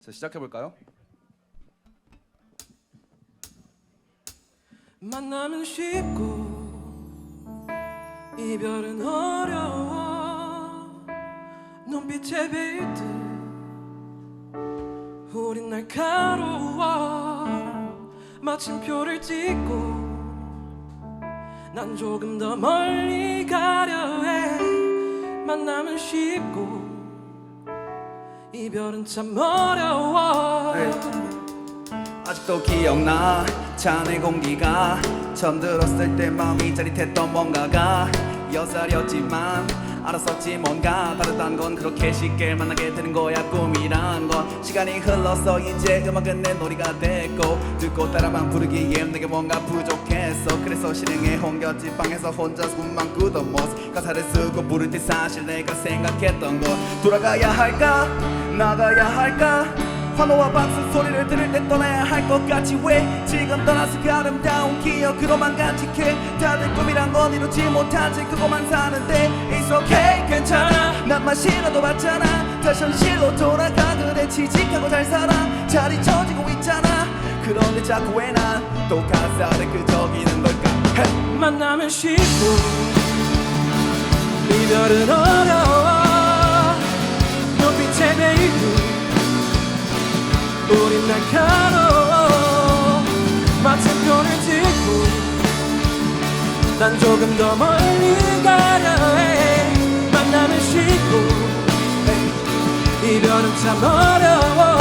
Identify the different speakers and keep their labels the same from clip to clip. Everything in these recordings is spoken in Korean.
Speaker 1: 자 시작해 볼까요?
Speaker 2: 만나면 쉽고 이별은 어려워 눈빛에 빌듯 우린 날카로워 마침표를 찍고 난 조금 더 멀리 가려 해 만나면 쉽고 이별은 참 어려워.
Speaker 1: 네. 아직도 기억나? 차내 공기가 처음 들었을 때 마음이 짜릿했던 뭔가가 여살이었지만 알았었지 뭔가. 다르단 건 그렇게 쉽게 만나게 되는 거야 꿈이란 건. 시간이 흘러서 이제 음악은 내 놀이가 됐고 듣고 따라만 부르기엔 내게 뭔가 부족했어. 그래서 실행에 옮겼지 방에서 혼자 숨만 꾸던 모습 가사를 쓰고 부를 때 사실 내가 생각했던 건 돌아가야 할까 나가야 할까? 환호와 박수 소리를 들을 때 떠나야 할 것 같지 왜? 지금 떠나서 그 아름다운 기억으로만 간직해. 다들 꿈이란 건 이루지 못하지. 그거만 사는데 It's okay 괜찮아. 난만 싫어도 봤잖아. 다시 현실로 돌아가. 그래 취직하고 잘 살아. 자리 쳐지고 있잖아. 그런데 자꾸 왜난또 가사를 끄적이는 걸까? Hey.
Speaker 2: 만나면 쉽고 이별은 어려 날카로워 마침표를 찍고 난 조금 더 멀리 가려 해. 만나면 쉽고 이별은 참 어려워.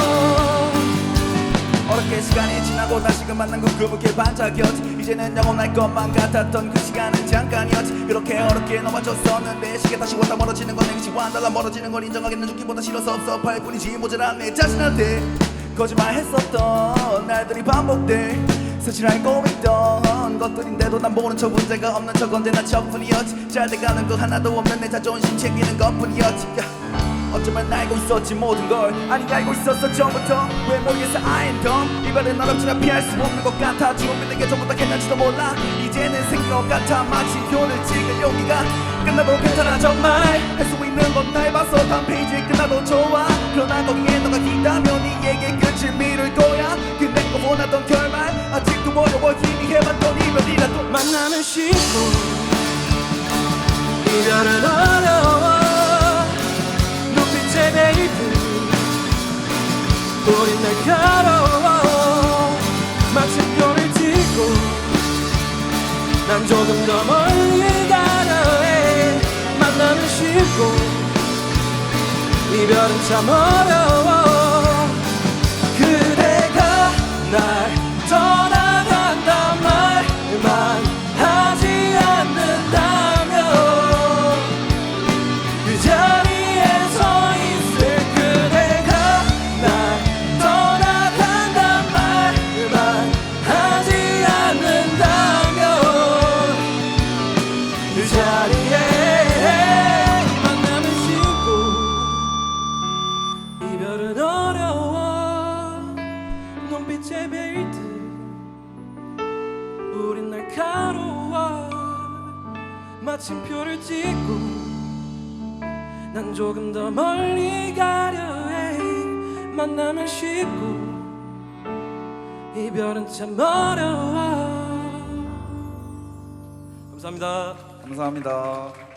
Speaker 1: 어렵게 시간이 지나고 다시금 만난 건 그분께 반짝였지. 이제는 영원할 것만 같았던 그 시간은 잠깐이었지. 그렇게 어렵게 넘어졌었는데 시계 다시 왔다 멀어지는 건 행시와 달라 멀어지는 걸 인정하겠는 죽기보다 싫어서 섭섭할 뿐이지 모자란 내 자신한테 거짓말 했었던 날들이 반복돼. 사실 알고 있던 것들인데도 난 모른 척 문제가 없는 척 언제나 척뿐이었지. 잘 돼가는 거 하나도 없는 내 자존심 챙기는 것뿐이었지. 야. 어쩌면 알고 있었지 모든 걸. 아니 알고 있었어 처음부터. 왜 모르겠어 I am dumb? 이별은 어렵지나 피할 수 없는 것 같아. 죽음이 내게 전부 다 괜찮지도 몰라. 이제는 생긴 것 같아. 마치 표를 찍을 용기가 끝나도 괜찮아. 정말 할 수 있는 건날 봐서 다음 페이지 끝나도 좋아 그러나 거기에 너가 있다면 이에게 끝을 미룰 거야. 근데 거 원하던 결말 아직도 어려워 힘이 해봤던 이별이라도
Speaker 2: 만나면 쉽고 이별은 어려워. 눈빛에 베이브 우린 날카로워. 마침표를 찍고 난 조금 더 멀리 이별은 참 어려워 날카로워 마침표를 찍고 난 조금 더 멀리 가려 해. 만나면 쉽고 이별은 참 어려워. 감사합니다.
Speaker 1: 감사합니다